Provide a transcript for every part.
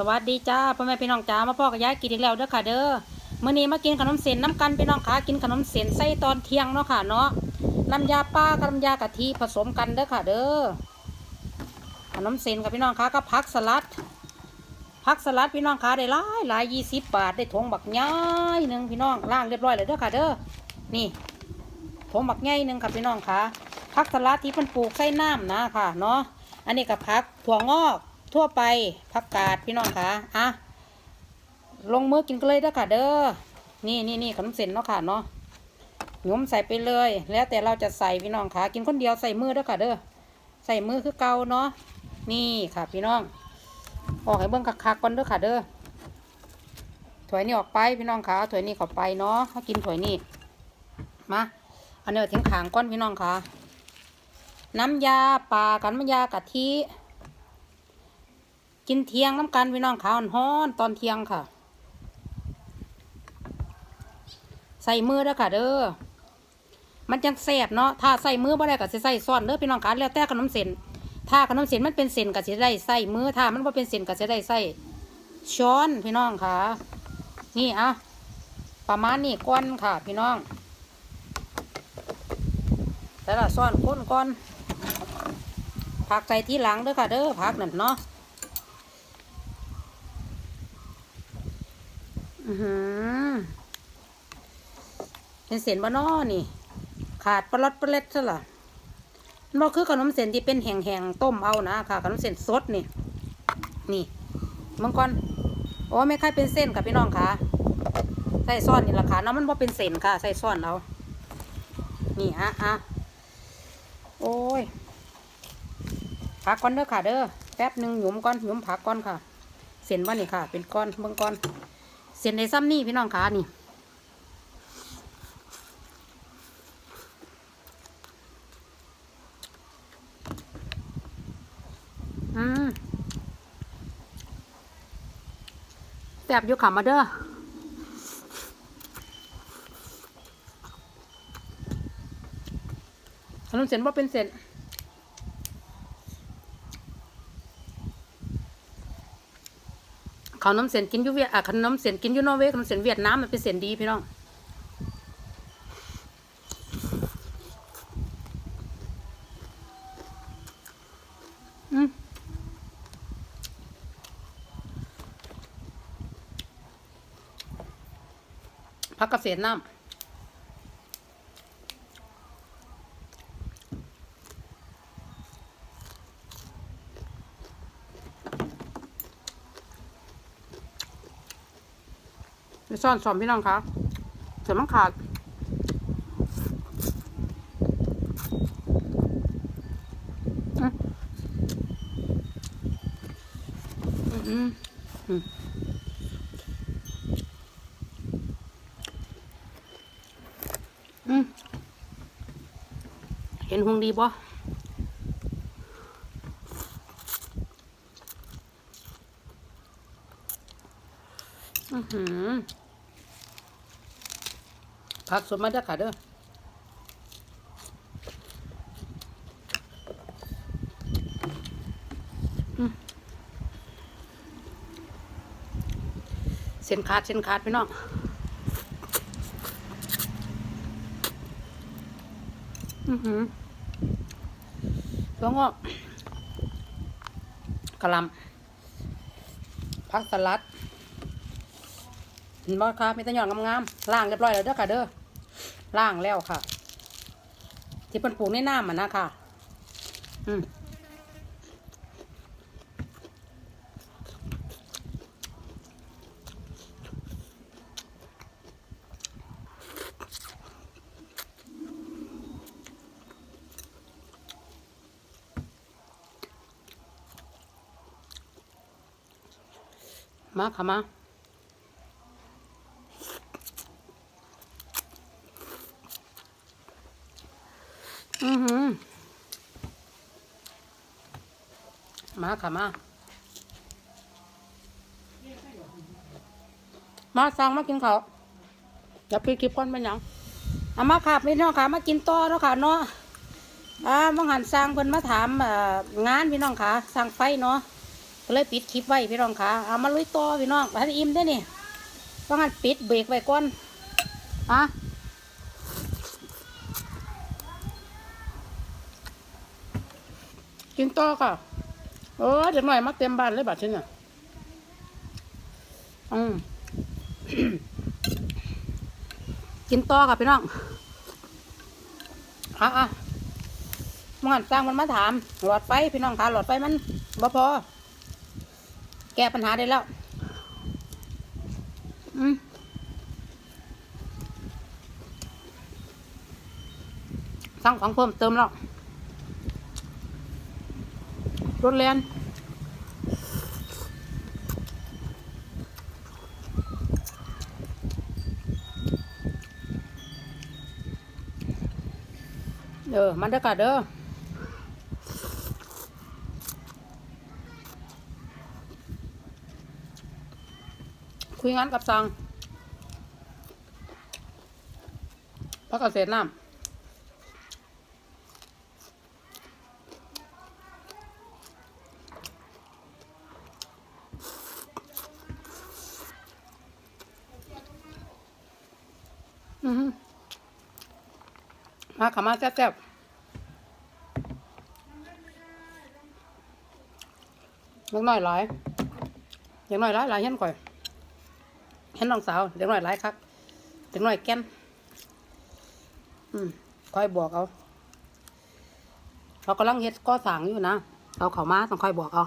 สวัสดีจ้าพ่อแม่พี่น้องจ้ามาพ่อกับยายกินอีกแล้วเด้อค่ะเด้อมื้อนี้มากินขนมเส้นน้ำกันพี่น้องค่ะกินขนมเส้นไส้ตอนเที่ยงเนาะค่ะเนาะน้ำยาป้ากับน้ำยากะทิผสมกันเด้อค่ะเด้อขนมเส้นกับพี่น้องค่ะก็ผักสลัดผักสลัดพี่น้องค่ะได้หลายหลายยี่สิบบาทได้ถงบักย่ายหนึ่งพี่น้องล่างเรียบร้อยเลยเด้อค่ะเด้อนี่ถงบักย่ายหนึ่งค่ะพี่น้องค่ะผักสลัดที่เพิ่นปลูกใส่น้ำนะค่ะเนาะอันนี้กับผักถั่วงอก ทั่วไปผักกาดพี่น้องค่ะอะลงมือกินกันเลยเด้อค่ะ เด้อนี่นี่นี่ขนมเส้นเนาะค่ะเนาะหยุมใส่ไปเลย แล้วแต่เราจะใส่พี่น้องค่ะ กินคนเดียวใส่มือเด้อค่ะ เด้อใส่มือคือเกาเนาะนี่ค่ะ พี่น้อง ออกให้เบิ้งคักๆก่อนเด้อค่ะเด้อถ้วยนี้ออกไปพี่น้องค่ะถ้วยนี้เข้าไปเนาะเขากินถ้วยนี้มาอันนี้ทิ้งขางก้อนพี่น้องค่ะ น้ำยาปลากันน้ำยากะทิ กินเที่ยงน้ำกันพี่น้องขาวฮ้อนตอนเที่ยงค่ะ ใส่มือด้อค่ะเด้อมันจังแซ่บเนาะถ้าใส่มือบ่ได้ก็สิใส่ซ้อนเด้อพี่น้องค่ะแล้วแต่ขนมเส้นถ้าขนมเส้นมันเป็นเส้นก็สิได้ใส่มือถ้ามันบ่เป็นเส้นก็สิได้ใส่ช้อนพี่น้องค่ะ นี่อะประมาณนี้ก้อนค่ะ พี่น้อง แต่ละซ้อนก้นก้อนผักใส่ที่หลังเด้อค่ะเด้อผักนั่นเนาะ อือหือเป็นเส้นบะนอนี่ ขาดปลอดปลาเล็ดซะละมันบ่คือขนมเส้นที่เป็นแห้งๆต้มเอานะค่ะ ขนมเส้นสดนี่ นี่มังกรโอ้ไม่ค่อยเป็นเส้นค่ะพี่น้องค่ะใส่ซ่อนนี่ละค่ะเนาะมันบ่เป็นเส้นค่ะ ใส่ซ่อนเอา นี่อะอะโอ้ยผักก่อนเด้อค่ะเด้อแป๊บหนึ่งหยุมก่อนหยุมผักก่อนค่ะ เส้นว่านี่ค่ะ เป็นก้อนเบิ่งก้อน เส้นในซ้ำนี่พี่น้องขานี่ืมแสบอยู่ขามาเด้อขนมเส้นว่าเป็นเส้น ขนมเส้นกินอยูเวียอะขนมเส้นกินอยูนอเวขนมเส้นเวียดนามมันเป็นเส้นดีพี่น้องอืมพักเกษตรน้ำ ไปซ่อนสอมพี่น้องครับเสือมันขาดอืมอืมอืมเห็นหงดีบ่อือหือ ผักสดมาด้ค่ะเด้อเส้นขาดเส้นขาดพี่น้องอือหือแล้วก็กระลำผักสลัด เห็นบ่คะมีแตะหยอนงามๆล่างเรียบร้อยแล้วเด้อค่ะ เด้อล่างแล้วค่ะ ที่เป็นปลูกในน้ำมันนะค่ะ อืมมาค่ะมา อือหือ มาค่ะมา มาสั่งมากินเขาวอย่าไปคลิปก่อนเป็นยังเอามาค่ะพี่น้องค่ะ มากินต่อแล้วค่ะเนาะอ่ามังหันสร้างเพิ่นมาถามงานพี่น้องค่ะสร้างไฟเนาะก็เลยปิดคลิปไว้พี่น้องค่ะเอามาลุยต่อพี่น้องพันอิ่มได้นี่ต้องหันปิดเบรกไว้ก่อนอะกินต่อค่ะ เออเดี๋ยวหน่อยมาเต็มบ้านเลยบัดฉันน่ะอืมกินต่อค่ะพี่น้องอะอะมันสร้างมันมาถาม หลอดไฟพี่น้องค่ะหลอดไฟมันบ่พอ แก้ปัญหาได้แล้ว อืมสั่งของเพิ่มเติมแล้ว รถแลนเด้อมันเด้อค่ะเด้อคุยงานกับสังพักเกษตรน้ำ มาขามาแซ่บๆเล็กน้อยหลายเล็กน้อยหลายหลายเห็นก่อยเห็นน้องสาวเด็กน้อยหลายคักเด็กน้อยแก่นอืมคอยบอกเอาเรากำลังเฮ็ดก่อสร้างอยู่นะเอาเขามาต้องคอยบอกเอา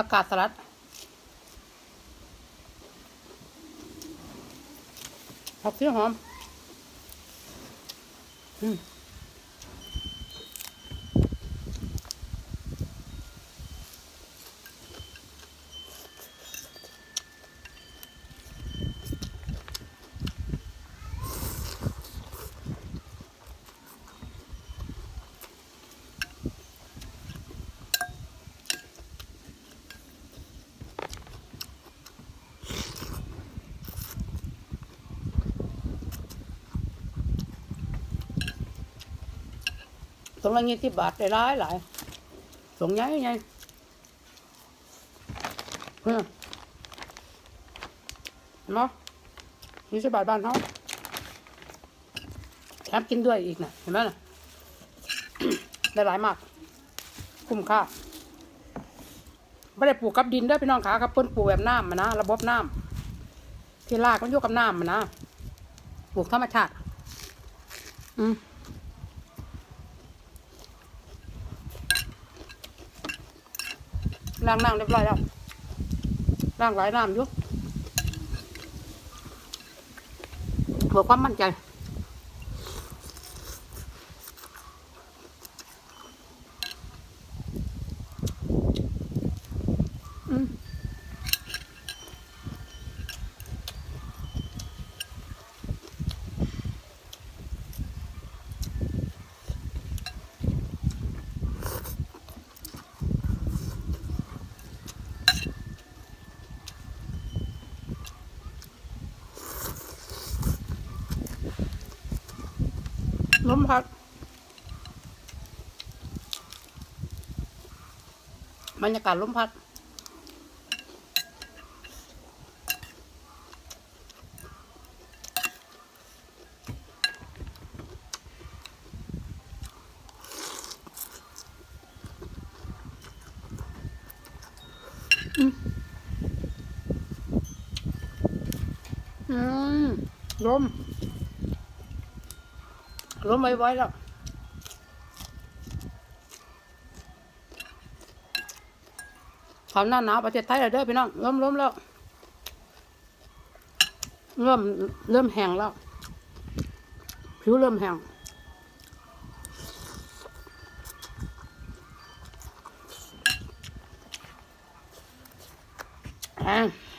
ผักกาดสลัดผักเสียหอม อืม งละยี่สิบบาทได้หลายหลายสองใหญ่ใหญ่เพื่อนเห็นไหมยี่สิบบาทบ้านเขาแถมกินด้วยอีกนะเห็นไหมน่ะได้หลายมาก คุ้มค่าไม่ได้ปลูกกับดินเด้วยพี่น้องขาครับเพิ่นปลูกแบบน้ำมานะระบบน้ำที่รากมันอยู่กับน้ำมานะปลูกธรรมชาติ อืม ล้างน้ำเรียบร้อยแล้วล้างหลายน้ำอยู่เพื่อความมั่นใจอืม ลมพัดบรรยากาศลมพัด อืมลม ลมไม่ไหวแล้วความหน้าหนาวประเทศไทยแล้เด้อพี่น้องเริ่มเริ่มแล้ว เริ่มเริ่มแห้งแล้ว ผิวเริ่มแห้งอะ